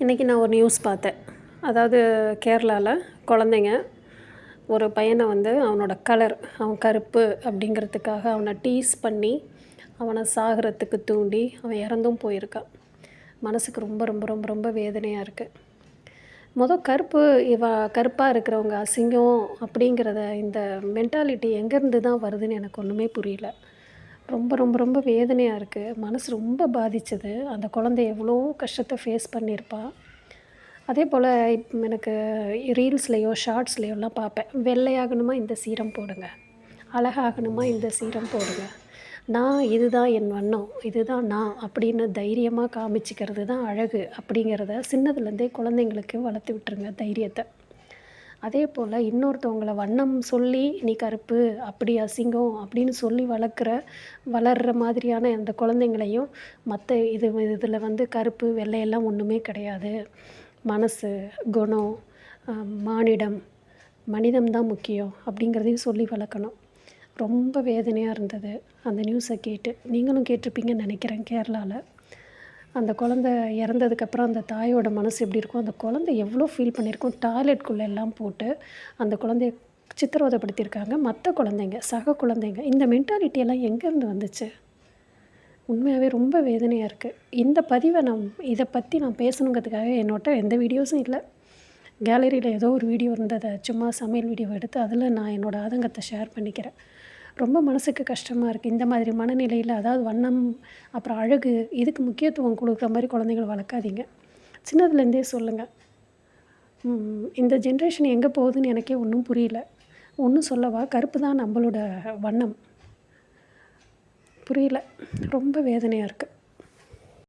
இன்றைக்கி நான் ஒரு நியூஸ் பார்த்தேன். அதாவது கேரளாவில் குழந்தைங்க ஒரு பையனை வந்து அவனோட கலர் அவன் கருப்பு அப்படிங்கிறதுக்காக அவனை டீஸ் பண்ணி அவனை சாகிறத்துக்கு தூண்டி அவன் இறந்தும் போயிருக்கான். மனதுக்கு ரொம்ப ரொம்ப ரொம்ப ரொம்ப வேதனையாக இருக்குது மொதல் கருப்பு இவ கருப்பாக இருக்கிறவங்க அசிங்கம் அப்படிங்கிறத இந்த மென்டாலிட்டி எங்கேருந்து தான் வருதுன்னு எனக்கு ஒன்றுமே புரியல. ரொம்ப ரொம்ப ரொம்ப வேதனையாக இருக்குது மனசு ரொம்ப பாதித்தது அந்த குழந்தை எவ்வளோ கஷ்டத்தை ஃபேஸ் பண்ணியிருப்பா. அதே போல் எனக்கு ரீல்ஸ்லேயோ ஷார்ட்ஸ்லேயோலாம் பார்ப்பேன். வெள்ளையாகணுமா இந்த சீரம் போடுங்க. அழகாகணுமா இந்த சீரம் போடுங்க. நான் இதுதான் என் வண்ணம். இதுதான் நான் அப்படின்னு தைரியமாக காமிச்சிக்கிறது தான் அழகு அப்படிங்கிறத சின்னதுலேருந்தே குழந்தைங்களுக்கு வளர்த்து விட்டுருங்க தைரியத்தை. அதே போல் இன்னொருத்தவங்களை வண்ணம் சொல்லி நீ கருப்பு அப்படி அசிங்கம் அப்படின்னு சொல்லி வளர்க்குற வளர்கிற மாதிரியான அந்த குழந்தைங்களையும் மற்ற இது இதில் வந்து கருப்பு வெள்ளையெல்லாம் ஒன்றுமே கிடையாது. மனசு குணம் மானிடம் மனிதம் தான் முக்கியம் அப்படிங்கிறதையும் சொல்லி வளர்க்கணும். ரொம்ப வேதனையாக இருந்தது அந்த நியூஸை கேட்டு. நீங்களும் கேட்டிருப்பீங்கன்னு நினைக்கிறேன் கேரளாவில் அந்த குழந்த இறந்ததுக்கப்புறம் அந்த தாயோட மனசு எப்படி இருக்கும் அந்த குழந்த எவ்வளோ ஃபீல் பண்ணியிருக்கும். டாய்லெட்குள்ளே எல்லாம் போட்டு அந்த குழந்தைய சித்திரவதைப்படுத்தியிருக்காங்க. மற்ற குழந்தைங்க சக குழந்தைங்க இந்த மென்டாலிட்டியெல்லாம் எங்கேருந்து வந்துச்சு? உண்மையாகவே ரொம்ப வேதனையாக இருக்குது இந்த பதிவை நான் இதை பற்றி நான் பேசணுங்கிறதுக்காக என்னோட எந்த வீடியோஸும் இல்லை. கேலரியில் ஏதோ ஒரு வீடியோ இருந்ததை சும்மா சமையல் வீடியோ எடுத்து அதில் நான் என்னோடய ஆதங்கத்தை ஷேர் பண்ணிக்கிறேன். ரொம்ப மனதுக்கு கஷ்டமாக இருக்குது இந்த மாதிரி மனநிலையில் அதாவது வண்ணம் அப்புறம் அழகு இதுக்கு முக்கியத்துவம் கொடுக்குற மாதிரி குழந்தைகள் வளர்க்காதீங்க. சின்னதுலேருந்தே சொல்லுங்கள் இந்த ஜென்ரேஷன் எங்கே போகுதுன்னு எனக்கே ஒன்றும் புரியல. ஒன்றும் சொல்லவா? கருப்பு தான் நம்மளோட வண்ணம். புரியல. ரொம்ப வேதனையாக இருக்குது